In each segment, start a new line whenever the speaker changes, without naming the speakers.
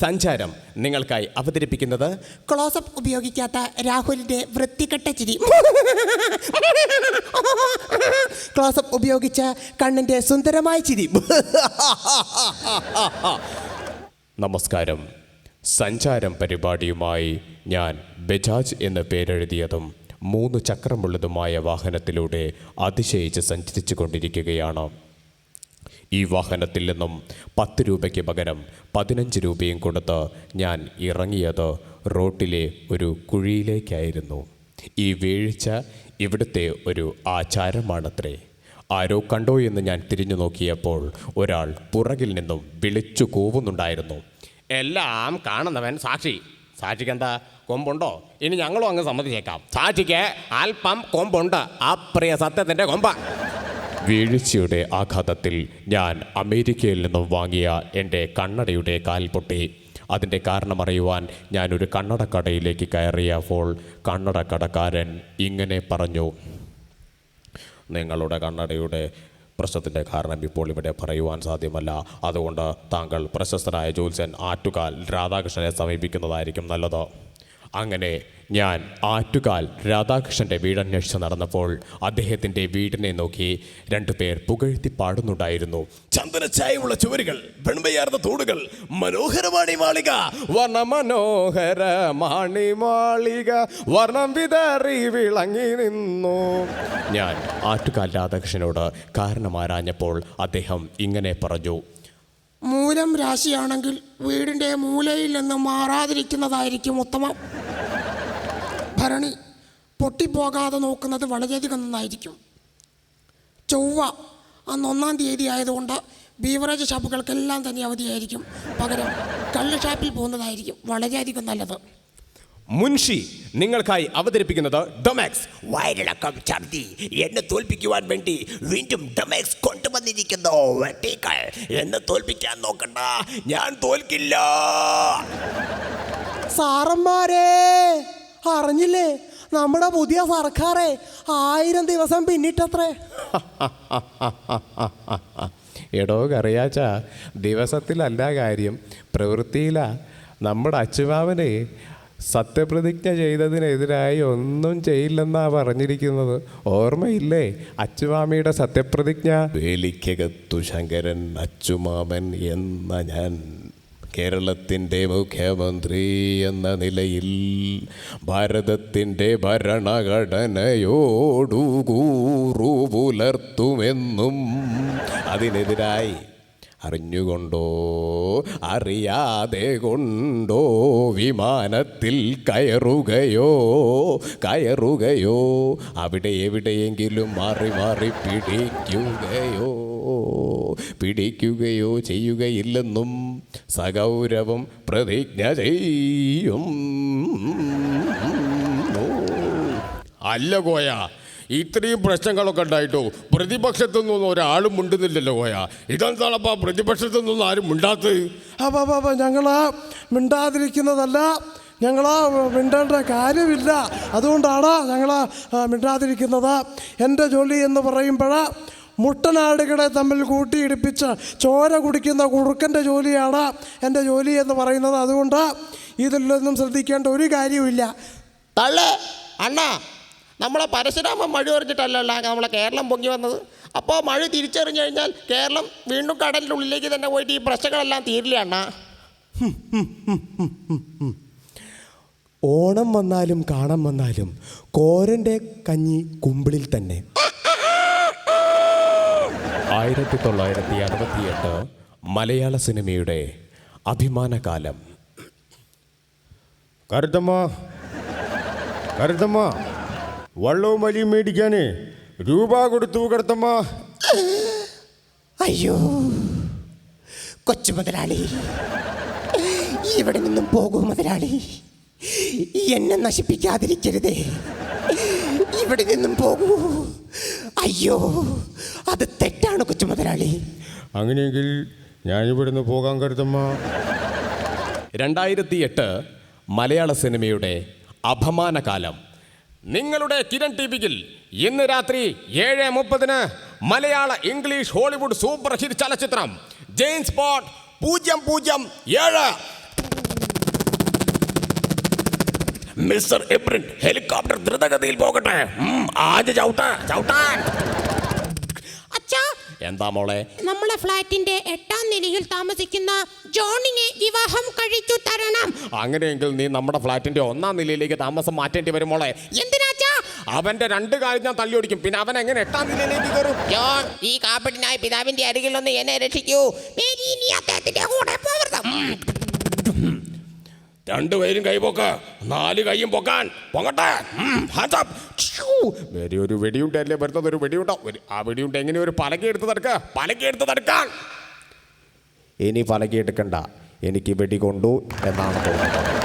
സഞ്ചാരം നിങ്ങൾക്കായി അവതരിപ്പിക്കുന്നത്
ക്ലോസപ്പ് ഉപയോഗിക്കാത്ത രാഹുലിന്റെ വൃത്തികെട്ട ചിരി. ക്ലോസപ്പ് ഉപയോഗിച്ച കണ്ണിന്റെ സുന്ദരമായ ചിരി.
നമസ്കാരം. സഞ്ചാരം പരിപാടിയുമായി ഞാൻ ബജാജ് എന്ന് പേരെഴുതിയതും മൂന്ന് ചക്രമുള്ളതുമായ വാഹനത്തിലൂടെ അതിശയിച്ച് സഞ്ചരിച്ചു കൊണ്ടിരിക്കുകയാണ് ഈ വാഹനത്തിൽ നിന്നും പത്ത് രൂപയ്ക്ക് പകരം പതിനഞ്ച് രൂപയും കൊടുത്ത് ഞാൻ ഇറങ്ങിയത് റോട്ടിലെ ഒരു കുഴിയിലേക്കായിരുന്നു. ഈ വീഴ്ച ഇവിടുത്തെ ഒരു ആചാരമാണത്രേ. ആരോ കണ്ടോ എന്ന് ഞാൻ തിരിഞ്ഞു നോക്കിയപ്പോൾ ഒരാൾ പുറകിൽ നിന്നും വിളിച്ചു കൂവുന്നുണ്ടായിരുന്നു. എല്ലാം കാണുന്നവൻ സാക്ഷി. സാക്ഷിക്ക് എന്താ? കൊമ്പുണ്ടോ? ഇനി ഞങ്ങളും അങ്ങ് സമ്മതിച്ചേക്കാം. സാക്ഷിക്ക് അല്പം കൊമ്പുണ്ട്. ആ പ്രിയ സത്യത്തിന്റെ കൊമ്പ. വീഴ്ചയുടെ ആഘാതത്തിൽ ഞാൻ അമേരിക്കയിൽ നിന്നും വാങ്ങിയ എന്റെ കണ്ണടയുടെ കാൽ പൊട്ടി അതിന്റെ കാരണമറിയുവാൻ ഞാനൊരു കണ്ണടക്കടയിലേക്ക് കയറിയപ്പോൾ കണ്ണടക്കടക്കാരൻ ഇങ്ങനെ പറഞ്ഞു നിങ്ങളുടെ കണ്ണടയുടെ പ്രശ്നത്തിന്റെ കാരണം ഇപ്പോൾ ഇവിടെ പറയുവാൻ സാധ്യമല്ല. അതുകൊണ്ട് താങ്കൾ പ്രശസ്തനായ ജോത്സ്യൻ ആറ്റുകാൽ രാധാകൃഷ്ണനെ സമീപിക്കുന്നതായിരിക്കും നല്ലത്. അങ്ങനെ ഞാൻ ആറ്റുകാൽ രാധാകൃഷ്ണന്റെ വീടന്വേഷിച്ച് നടന്നപ്പോൾ അദ്ദേഹത്തിന്റെ വീടിനെ നോക്കി രണ്ടു പേർ പുകഴ്ത്തി പാടുന്നുണ്ടായിരുന്നു. ചന്ദനച്ചായുള്ള ചുവരുകൾ വെൺമയാർന്ന തോടുകൾ മനോഹരമാണി മാളിക. വർണ മനോഹര മാളിക വർണം വിതറി വിളങ്ങി നിന്നു. ഞാൻ ആറ്റുകാൽ രാധാകൃഷ്ണനോട് കാരണമാരാഞ്ഞപ്പോൾ അദ്ദേഹം ഇങ്ങനെ പറഞ്ഞു.
മൂലം രാശിയാണെങ്കിൽ വീടിന്റെ മൂലയിൽ നിന്ന് മാറാതിരിക്കുന്നതായിരിക്കും ഉത്തമം. ഭരണി പൊട്ടിപ്പോകാതെ നോക്കുന്നത് വളരെയധികം നന്നായിരിക്കും. ചൊവ്വ അന്ന് ഒന്നാം തീയതി ആയതുകൊണ്ട് ബീവറേജ് ഷാപ്പുകൾക്കെല്ലാം തന്നെ അവധിയായിരിക്കും. പകരം കള്ള് ഷാപ്പിൽ പോകുന്നതായിരിക്കും. വളരെയധികം നല്ലത്.
മുൻഷി നിങ്ങൾക്കായി അവതരിപ്പിക്കുന്നത് ഡൊമാക്സ്.
വയറിളക്കം ഛർദി എന്നെ തോൽപ്പിക്കുവാൻ വേണ്ടി വീണ്ടും ഡൊമാക്സ് കൊണ്ടുവന്നിരിക്കുന്നു. വെട്ടിക്കൾ. എന്നെ തോൽപ്പിക്കാൻ നോക്കണ്ട. ഞാൻ തോൽക്കില്ല.
സാറന്മാരെ! അറിഞ്ഞില്ലേ നമ്മുടെ പുതിയ സർക്കാരെ ആയിരം ദിവസം പിന്നിട്ടത്രേ.
എടോ കറിയാച്ച ദിവസത്തിലല്ല കാര്യം. പ്രവൃത്തിയിലാ നമ്മുടെ അച്ചുമാവനെ സത്യപ്രതിജ്ഞ ചെയ്തതിനെതിരായി ഒന്നും ചെയ്യില്ലെന്നാ പറഞ്ഞിരിക്കുന്നത്. ഓർമ്മയില്ലേ അച്ചുമാമിയുടെ സത്യപ്രതിജ്ഞ? വേലിക്കകത്തു ശങ്കരൻ അച്ചുമാമൻ എന്ന ഞാൻ കേരളത്തിന്റെ മുഖ്യമന്ത്രി എന്ന നിലയിൽ ഭാരതത്തിന്റെ ഭരണഘടനയോടുകൂറു പുലർത്തുമെന്നും അതിനെതിരായി അറിഞ്ഞുകൊണ്ടോ അറിയാതെ കൊണ്ടോ വിമാനത്തിൽ കയറുകയോ കയറുകയോ അവിടെ എവിടെയെങ്കിലും മാറി മാറി പിടിക്കുകയോ പിടിക്കുകയോ ചെയ്യുകയില്ലെന്നും സഗൗരവം പ്രതിജ്ഞ ചെയ്യും. അല്ല കോയ ഇത്രയും പ്രശ്നങ്ങളൊക്കെ ഉണ്ടായിട്ടോ പ്രതിപക്ഷത്തു നിന്നൊന്നും ഒരാളും മിണ്ടുന്നില്ലല്ലോ കോയ ഇതെന്താണപ്പാ പ്രതിപക്ഷത്തു നിന്നൊന്നും ആരും മിണ്ടാത്തത്?
അപ്പൊ അപ്പൊ ഞങ്ങൾ ഞങ്ങളാ മിണ്ടാതിരിക്കുന്നതല്ല ഞങ്ങളാ മിണ്ടേണ്ട കാര്യമില്ല. അതുകൊണ്ടാണ് ഞങ്ങളാ മിണ്ടാതിരിക്കുന്നത്. എന്റെ ജോലി എന്ന് പറയുമ്പോൾ മുട്ടനാടുകളെ തമ്മിൽ കൂട്ടിയിടിപ്പിച്ച് ചോര കുടിക്കുന്ന കുറുക്കന്റെ ജോലിയാണ് എന്റെ ജോലി എന്ന് പറയുന്നത് അതുകൊണ്ട് ഇതിലൊന്നും ശ്രദ്ധിക്കേണ്ട ഒരു കാര്യവുമില്ല.
തള്ളേ അണ്ണാ നമ്മളെ പരശുരാമൻ മഴ എറിഞ്ഞിട്ടല്ലല്ല നമ്മളെ കേരളം പൊങ്ങി വന്നത്. അപ്പോൾ മഴ തിരിച്ചറിഞ്ഞു കഴിഞ്ഞാൽ കേരളം വീണ്ടും കടലിന്റെ ഉള്ളിലേക്ക് തന്നെ പോയിട്ട് ഈ പ്രശ്നങ്ങളെല്ലാം തീരില്ല അണ്ണാ?
ഓണം വന്നാലും കാണം വന്നാലും കോരന്റെ കഞ്ഞി കുമ്പിളിൽ തന്നെ. ആയിരത്തി തൊള്ളായിരത്തി അറുപത്തിയെട്ട് മലയാള സിനിമയുടെ അഭിമാനകാലം.
കരുത്തമ്മ കരുത്തമ്മ വള്ളവും വലിയും മേടിക്കാനേ രൂപ കൊടുത്തു കരുത്തമ്മ.
അയ്യോ കൊച്ചു മുതലാളി ഇവിടെ നിന്നും പോകൂ മുതലാളി. എന്നെ നശിപ്പിക്കാതിരിക്കരുതേ. ഇവിടെ നിന്നും പോകൂ. അയ്യോ അത് തെറ്റാണ് കൊച്ചു മുതലാളി
അങ്ങനെയെങ്കിൽ ഞാനിവിടുന്ന് പോകാൻ കരുതമ്മ
രണ്ടായിരത്തി എട്ട് മലയാള സിനിമയുടെ അപമാനകാലം. നിങ്ങളുടെ കിരൺ ടി വിയിൽ ഇന്ന് രാത്രി ഏഴ് മുപ്പതിന് മലയാള ഇംഗ്ലീഷ് ഹോളിവുഡ് സൂപ്പർ ഹിറ്റ് ചലച്ചിത്രം ജെയിംസ് പോട്ട് പൂജ്യം പൂജ്യം ഏഴ്.
മിസ്റ്റർ എബ്രിൻ ഹെലികോപ്റ്റർ ദ്രുതഗതിയിൽ പോകട്ടെ. ആദ്യ ചവിട്ട ചവിട്ടാൻ എന്താ മോളെ?
നമ്മളെ ഫ്ലാറ്റിന്റെ എട്ടാം നിലയിൽ താമസിക്കുന്ന ജോണിനെ വിവാഹം കഴിച്ചു തരണം.
അങ്ങനെയെങ്കിൽ നീ നമ്മുടെ ഫ്ലാറ്റിന്റെ ഒന്നാം നിലയിലേക്ക് താമസം മാറ്റേണ്ടി വരും മോളെ.
എന്തിനാച്ചാ
അവന്റെ രണ്ട് കാര്യം ഞാൻ തള്ളി ഓടിക്കും. പിന്നെ അവൻ എങ്ങനെ എട്ടാം നിലയിലേക്ക് കയറും?
ജോൺ ഈ കാപ്പട്ടിനായ പിതാവിന്റെ അരികിൽ ഒന്ന് എന്നെ രക്ഷിക്കൂ. മേരി നീ അദ്ദേഹത്തിന്റെ കൂടെ പോകരുത് ഉം.
രണ്ടുപേരും കൈ നാല് കൈയും പൊക്കാൻ. പൊങ്ങട്ടെ. up. ഒരു വെടിയുണ്ടല്ലേ വരുന്നത് ഒരു വെടിയുണ്ട? ആ വെടിയുണ്ട് എങ്ങനെ ഒരു പലകിയെടുത്ത് തടുക്ക പലകിയെടുത്ത് തടുക്കാൻ ഇനി പലകിയെടുക്കണ്ട എനിക്ക് വെടി കൊണ്ടു എന്നാണ് തോന്നുന്നത്.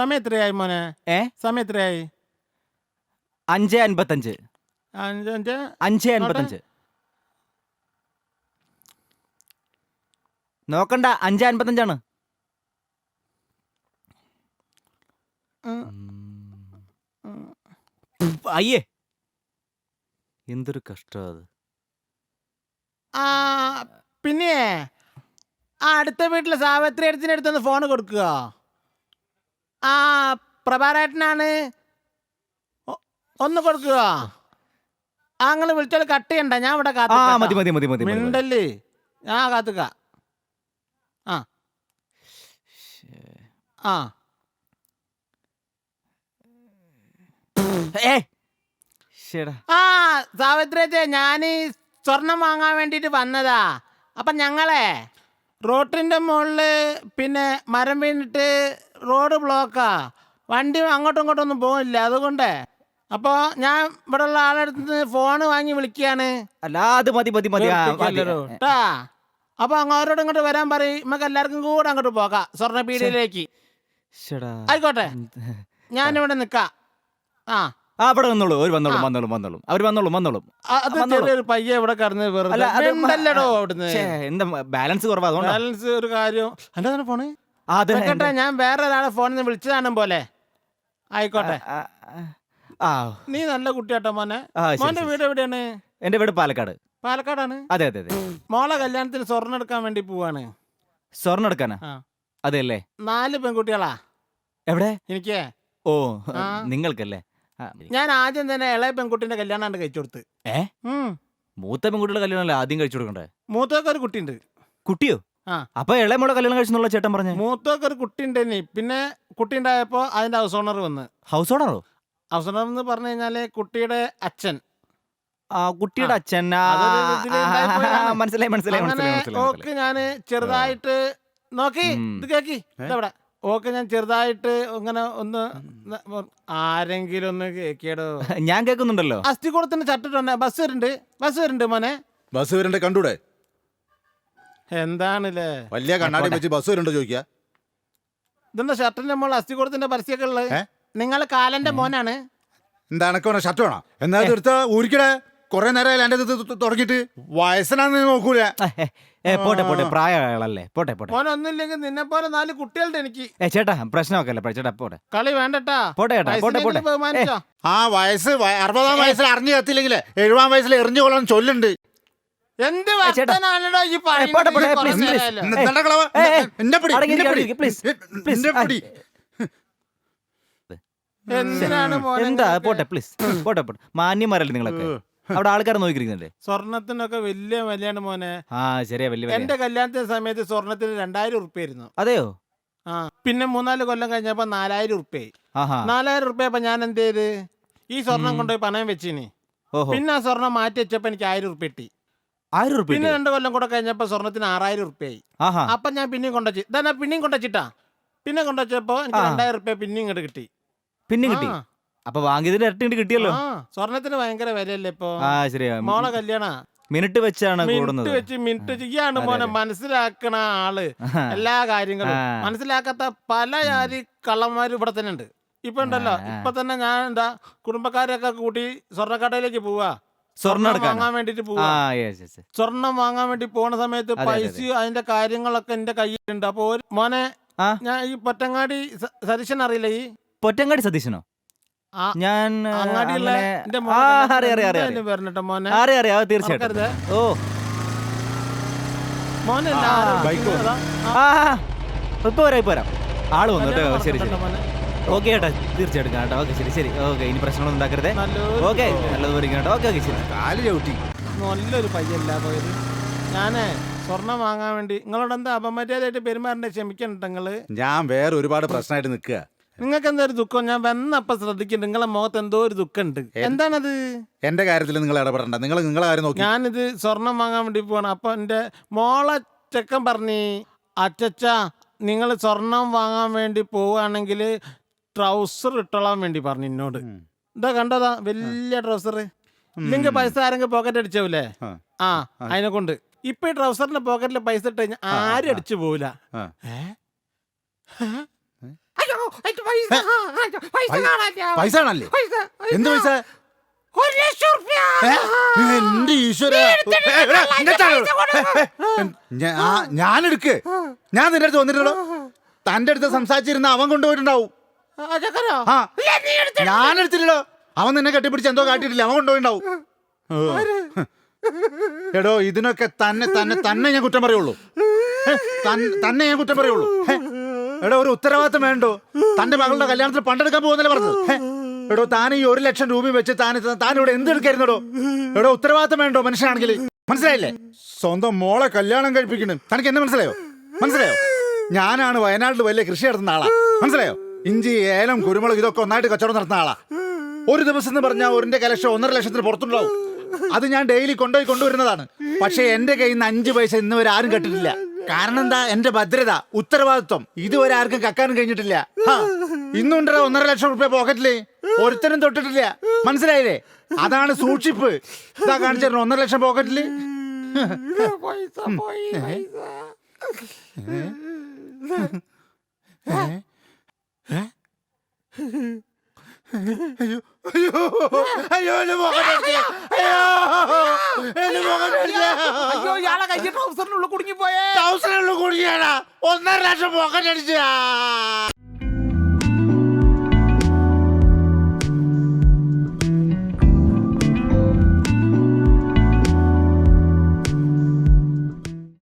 സമയം എത്രയായി മോനെ?
ഏ?
സമയം എത്രയായി
അഞ്ച് അൻപത്തഞ്ച്.
അഞ്ച് അഞ്ച്.
അഞ്ച് അൻപത്തഞ്ച്. നോക്കണ്ട അഞ്ച് അൻപത്തഞ്ചാണ്. അയ്യേ. എന്തൊരു കഷ്ടം അത്.
ആ പിന്നെ ആ അടുത്ത വീട്ടിലെ സാവിത്രി അടുത്തിനടുത്തൊന്ന് ഫോണ് ഫോൺ കൊടുക്കുക. ആ പ്രഭാരേട്ടനാണ് ഒന്ന് കൊടുക്കുക. ആ നിങ്ങൾ വിളിച്ചാൽ കട്ട് ചെയ്യണ്ട. ഞാൻ ഇവിടെ
ആ മതി മതി മതി മതി മതി, മതി.
മിണ്ടല്ലേ ഞാൻ കാത്തുക ആ. ആ.
ഏ ശരിടാ
ആ സാവിത്രേച്ചേ ഞാൻ സ്വർണം വാങ്ങാൻ വേണ്ടിട്ട് വന്നതാ. അപ്പം ഞങ്ങളെ റോട്ടിന്റെ മുകളിൽ പിന്നെ മരം വീണിട്ട് റോഡ് ബ്ലോക്കാ. വണ്ടി അങ്ങോട്ടും ഇങ്ങോട്ടും ഒന്നും പോകില്ല അതുകൊണ്ട് അപ്പോൾ ഞാൻ ഇവിടെ ഉള്ള ആളടുത്ത് ഫോൺ വാങ്ങി വിളിക്കുകയാണ്
അല്ല അത് മതി മതി മതി. ആ, മതി.
കേട്ടാ? അപ്പോൾ അങ്ങോട്ടോട് ഇങ്ങോട്ട് വരാൻ പറയും. നമുക്ക് എല്ലാവർക്കും കൂടെ അങ്ങോട്ട് പോകാം. സ്വർണ
ശ്ശെടാ.
ആയിക്കോട്ടെ. ഞാനിവിടെ നിൽക്കാം ആ.
ആ അവിടെ വന്നോളൂ. അവർ വന്നോളും. വന്നോളും വന്നോളും. അവർ വന്നോളും വന്നോളും.
ആ, അത്
വന്നോളൂ.
ചെറിയൊരു പയ്യ ഇവിടെ കിടന്ന്
അല്ല
വെറുതെ
അത്
മിണ്ടല്ലടോ അവിടുന്ന്.
ഛേ, എന്താ ബാലൻസ് കുറവാ അതുകൊണ്ടാ.
ബാലൻസ് ഒരു കാര്യം. എന്റെ തന്നെ ഫോണ്?
അത്
ഞാൻ വേറെ ഒരാളെ ഫോണിൽ നിന്ന് വിളിച്ചതാണ് പോലെ. ആയിക്കോട്ടെ.
ആ,
നീ നല്ല കുട്ടിയാട്ടോ മോനെ.
ആ, ശരി,
മോന്റെ
ശരി,
വീട് എവിടെയാണ്?
എന്റെ വീട് പാലക്കാട്.
പാലക്കാടാണ്?
അതെ അതെ അതെ.
മോളെ കല്യാണത്തിന് സ്വർണം എടുക്കാൻ വേണ്ടി പോവാണ്.
സ്വർണം എടുക്കാനാ?
ആ.
അതെ അല്ലേ
നാല് പെൺകുട്ടികളാ.
എവിടെ?
എനിക്ക്.
ഓ
ആ.
നിങ്ങൾക്കല്ലേ? ആ,
ഞാൻ ആദ്യം തന്നെ ഇളയ പെൺകുട്ടിന്റെ കല്യാണം കഴിച്ചു കൊടുത്ത്.
ഏ? മൂത്ത പെൺകുട്ടിയുടെ കല്യാണമല്ലേ ആദ്യം കഴിച്ചു കൊടുക്കണ്ടേ?
മൂത്തൊക്കെ ഒരു കുട്ടിയുണ്ട്.
കുട്ടിയോ. അപ്പൊ ഇളയമോടെ കല്യാണം കഴിച്ചെന്നുള്ള ചേട്ടൻ പറഞ്ഞു?
മൂത്തൊക്കെ ഒരു കുട്ടി ഇനി പിന്നെ കുട്ടി ഉണ്ടായപ്പോ അതിന്റെ ഹൗസ് ഓണർ വന്ന്.
ഹൗസ് ഓണറോ
ഹൗസ് ഓണർ എന്ന് പറഞ്ഞു കഴിഞ്ഞാൽ കുട്ടിയുടെ അച്ഛൻ.
കുട്ടിയുടെ. അച്ഛൻ. മനസ്സിലായി മനസ്സിലായി
ഓക്ക്. ഞാൻ ചെറുതായിട്ട് നോക്കി. ഇത് കേക്കി ഇതവിടെ. ഓക്ക് ഞാൻ ചെറുതായിട്ട് ഇങ്ങനെ ഒന്ന് ആരെങ്കിലും ഒന്ന് കേക്കിയടോ.
ഞാൻ കേൾക്കുന്നുണ്ടല്ലോ.
അസ്ഥികൂടത്തിന് ചട്ടിട്ടുണ്ട് ബസ് വരുന്നുണ്ട്. ബസ് വരുന്നുണ്ട് മോനെ.
ബസ് വരുന്നുണ്ട് കണ്ടൂടെ?
എന്താണല്ലേ?
വലിയ കണ്ണാടി വെച്ച് ബസ് വരുന്നുണ്ടോ ചോദിക്കുക
ഇതെന്താ ഷർട്ടിന്റെ മോൾ അസ്ഥികൂടത്തിന്റെ പരസ്യമൊക്കെ ഉള്ളത്?
ഏ?
നിങ്ങൾ കാലന്റെ മോനാണ്.
എന്താ എനക്ക് വേണം? ഷർട്ട് വേണം? എന്നാ എടുത്ത ഊരിക്കടേ കുറെ നേരം എന്റെ തുടങ്ങിട്ട് തുടങ്ങിയിട്ട് വയസ്സനാന്ന് നോക്കൂല?
ഏ, പോട്ടെ പോട്ടെ. പ്രായമായാളല്ലേ പോട്ടെ പോട്ടെ.
മോൻ ഒന്നുമില്ലെങ്കിൽ നിന്നെ പോലെ നാല് കുട്ടികളുടെ എനിക്ക്.
ഏ ചേട്ടാ പ്രശ്നമൊക്കെ അല്ലേ ചേട്ടാ പോട്ടെ.
കളി വേണ്ടട്ടാ.
പോട്ടെ ചേട്ടാ, പോട്ടെ, പോട്ടെ.
ബഹുമാനിച്ചോ?
ആ വയസ്സ് വയ- അറുപതാം വയസ്സിൽ അറിഞ്ഞു കത്തില്ലെങ്കിൽ എഴുപതാം വയസ്സിൽ എറിഞ്ഞു കൊള്ളാൻ ചൊല്ലുണ്ട്.
എന്ത് ഈ
പോട്ടെ,
പറയുന്നത്
എന്താ പ്ലീസ് പോട്ടെ പോട്ടെ മാന്യമാരല്ലേ നിങ്ങളൊക്കെ? അവിടെ ആൾക്കാരെ നോക്കിയിരിക്കുന്നുണ്ട്
സ്വർണത്തിനൊക്കെ വലിയ വിലയാണ് മോനെ.
ആ ശരിയാ വലിയ വലിയ.
എന്റെ കല്യാണത്തിന്റെ സമയത്ത് സ്വർണത്തിന് രണ്ടായിരം ഉറുപ്പായിരുന്നു
അതെയോ?
ആ പിന്നെ മൂന്നാൽ കൊല്ലം കഴിഞ്ഞപ്പോ നാലായിരം
ഉറുപ്പായി
നാലായിരം ഉറുപ്പയപ്പോ ഞാൻ എന്ത് ചെയ്ത്? ഈ സ്വർണം കൊണ്ടുപോയി പണയം വെച്ചിനി.
ഓഹോ.
പിന്നെ ആ സ്വർണം മാറ്റി വെച്ചപ്പോ എനിക്ക് ആയിരം ഉറുപ്പ കിട്ടി.
ആയിരം റുപ്യ
പിന്നെ രണ്ട് കൊല്ലം കൂടെ കഴിഞ്ഞപ്പോ സ്വർണത്തിന് ആറായിരം റുപ്യായി
ആഹാ.
അപ്പൊ ഞാൻ പിന്നെയും കൊണ്ടുവച്ചു ഇതാ പിന്നെയും കൊണ്ടുവച്ചിട്ടാ പിന്നെ കൊണ്ടുവച്ചപ്പോ എനിക്ക്
ആ.
രണ്ടായിരം റുപ്യ പിന്നെയും ഇങ്ങോട്ട് കിട്ടി.
പിന്നെ കിട്ടി?
ആ.
അപ്പൊ വാങ്ങിയതിന്റെ ഇരട്ടി ഇങ്ങട് കിട്ടിയല്ലോ?
ആ സ്വർണത്തിന് ഭയങ്കര വിലയല്ലേ ഇപ്പൊ?
ആ ശരിയാ.
മോളെ കല്യാണ.
മിനിറ്റ് വെച്ചാണ് കൂടുന്നത്.
മിനിറ്റ് വെച്ച് മിനിറ്റ് വെച്ച്. ഇയാണ് മോനെ മനസ്സിലാക്കണ ആൾ.
ആഹാ.
എല്ലാ കാര്യങ്ങളും.
ആ.
മനസ്സിലാക്കാത്ത പല ജാതി കള്ളന്മാരും ഇവിടെ തന്നെ ഉണ്ട്. ഇപ്പൊ ഉണ്ടല്ലോ. ഇപ്പൊ തന്നെ ഞാൻ എന്താ കുടുംബക്കാരെയൊക്കെ കൂട്ടി സ്വർണക്കടയിലേക്ക് പോവാ.
സ്വർണം?
വാങ്ങാൻ വേണ്ടിട്ട്
ആ യെസ് യെസ്
സ്വർണം വാങ്ങാൻ വേണ്ടി പോണ സമയത്ത്
അതെ, അതെ,
പൈസ അതിന്റെ കാര്യങ്ങളൊക്കെ എന്റെ കയ്യിലുണ്ട്. അപ്പൊ ഒരു മോനെ
ആ?
ഞാൻ ഈ പൊറ്റങ്ങാടി സ- സതീശൻ അറിയില്ല ഈ?
പൊറ്റങ്ങാടി സതീശനോ?
ആ,
ഞാൻ ആ,
അങ്ങാടിയുള്ള
അങ്ങനെ
എന്റെ
ആ
മോനെ
അറിയാം അറിയാം അറിയാം
എന്തായാലും മോനെ.
അറിയാം അറിയാം അത് തീർച്ചയായിട്ടും. ഓ.
മോനെ
ബൈക്ക്
ആ. ഇപ്പൊ വരാം ഇപ്പൊ വരാം. ആൾ വന്നു കേട്ടോ ശരി ശരി.
മോനെ?
ഓക്കെ ചേട്ടാ തീർച്ചയായിട്ടും കേട്ടോ. ഓക്കെ ശരി ശരി. ഓക്കെ ഇനി പ്രശ്നങ്ങളൊന്നും ഉണ്ടാക്കരുതേ. ഓക്കെ നല്ലത് വരും കേട്ടോ. ഓക്കെ ഓക്കെ ശരി.
കാൽ ചവിട്ടി.
നല്ലൊരു പയ്യല്ല പോയത് ഞാനേ സ്വർണം വാങ്ങാൻ വേണ്ടി നിങ്ങളോട് എന്താ അപമര്യാദയായിട്ട് പെരുമാറിന്റെ ക്ഷമിക്കണ്ട നിങ്ങൾ.
ഞാൻ വേറെ ഒരുപാട് പ്രശ്നമായിട്ട് നിൽക്കുക.
നിങ്ങൾക്ക് എന്താ ഒരു ദുഃഖം? ഞാൻ വന്നപ്പോ ശ്രദ്ധിക്കുന്നുണ്ട് നിങ്ങളെ മുഖത്ത് എന്തോ ഒരു ദുഃഖമുണ്ട്. എന്താണത്?
എന്റെ കാര്യത്തിൽ നിങ്ങൾ ഇടപെടണ്ട. നിങ്ങൾ നിങ്ങളെ കാര്യം നോക്കി.
ഞാനിത് സ്വർണം വാങ്ങാൻ വേണ്ടി പോവാണ്. അപ്പൊ എന്റെ മോളെ ചെക്കൻ പറഞ്ഞു അച്ചച്ച നിങ്ങൾ സ്വർണം വാങ്ങാൻ വേണ്ടി പോവുകയാണെങ്കിൽ ട്രൗസർ ഇട്ടോളാൻ വേണ്ടി പറഞ്ഞു എന്നോട് എന്താ കണ്ടതാ വലിയ ട്രൗസർ. ഇല്ലെങ്കിൽ പൈസ ആരെങ്കിലും പോക്കറ്റ് അടിച്ചാവൂലേ?
ആ.
അതിനെ കൊണ്ട്. ഇപ്പൊ ഈ ട്രൗസറിന്റെ പോക്കറ്റിൽ പൈസ ഇട്ട് കഴിഞ്ഞാൽ ആരും അടിച്ചു പോവില്ല. പൈസ പൈസ
ആണല്ലേ എന്ത് എന്റെ ഈശ്വര? ഞാൻ എടുക്ക് ഞാൻ നിന്റെ അടുത്ത് വന്നിട്ടുണ്ടോ തന്റെ അടുത്ത് സംസാരിച്ചിരുന്ന അവൻ കൊണ്ടുപോയിട്ടുണ്ടാവും.
ആ, എടുത്തിട്ട്
ഞാൻ അവൻ നിന്നെ കെട്ടിപ്പിടിച്ച് എന്തോ കാട്ടിട്ടില്ല അവൻ കൊണ്ടുപോയിണ്ടാവും. എടോ ഇതിനൊക്കെ തന്നെ തന്നെ തന്നെ ഞാൻ കുറ്റം പറയുള്ളൂ. തന്നെ ഞാൻ കുറ്റം പറയുള്ളൂ. എടോ ഒരു ഉത്തരവാദിത്തം വേണ്ടോ? തന്റെ മകളുടെ കല്യാണത്തിൽ പണ്ടെടുക്കാൻ പോകുന്നല്ലേ പറഞ്ഞത്? എടോ താൻ ഈ ഒരു ലക്ഷം രൂപ വെച്ച് താൻ താൻ ഇവിടെ എന്തെടുക്കായിരുന്നടോ എടോ ഉത്തരവാദിത്തം വേണ്ടോ മനുഷ്യനാണെങ്കിൽ? മനസ്സിലായില്ലേ? സ്വന്തം മോളെ കല്യാണം കഴിപ്പിക്കണം. തനിക്ക് എന്നെ മനസ്സിലായോ? മനസ്സിലായോ? ഞാനാണ് വയനാട്ടിൽ വലിയ കൃഷി നടത്തുന്ന ആളാ. മനസ്സിലായോ? ഇഞ്ചി ഏലം കുരുമുളക് ഇതൊക്കെ ഒന്നായിട്ട് കച്ചവടം നടത്തുന്ന ആളാ. ഒരു ദിവസം എന്ന് പറഞ്ഞാൽ ഒരിന്റെ കലക്ഷൻ ഒന്നര ലക്ഷത്തിന് പുറത്തുണ്ടാവും. അത് ഞാൻ ഡെയിലി കൊണ്ടുപോയി കൊണ്ടുവരുന്നതാണ്. പക്ഷേ എന്റെ കയ്യിൽ നിന്ന് അഞ്ച് പൈസ ഇന്ന് വരെ ആരും കെട്ടിട്ടില്ല. കാരണം എന്താ? എന്റെ ഭദ്രത ഉത്തരവാദിത്വം. ഇതുവരെ ആർക്കും കക്കാനും കഴിഞ്ഞിട്ടില്ല. ഇന്നുണ്ട ഒന്നര ലക്ഷം റുപ്യ പോക്കറ്റിൽ. ഒരുത്തനും തൊട്ടിട്ടില്ല. മനസ്സിലായില്ലേ? അതാണ് സൂക്ഷിപ്പ്. ഇതാ കാണിച്ചിരുന്നു ഒന്നര ലക്ഷം പോക്കറ്റിൽ.
പൈസ പോയി പൈസ
അയ്യോ അയ്യോ അയ്യോ എന്റെ മുഖം അയ്യോ എന്റെ പോക്കറ്റ്
അയ്യോ ഇയാളെ കയ്യിൽ ട്രൗസറിനുള്ളിൽ കുടുങ്ങി പോയേ
തൗസൻഡ് കുടിക്കാനാ ഒന്നര ലക്ഷം മുഖം അടിച്ചാ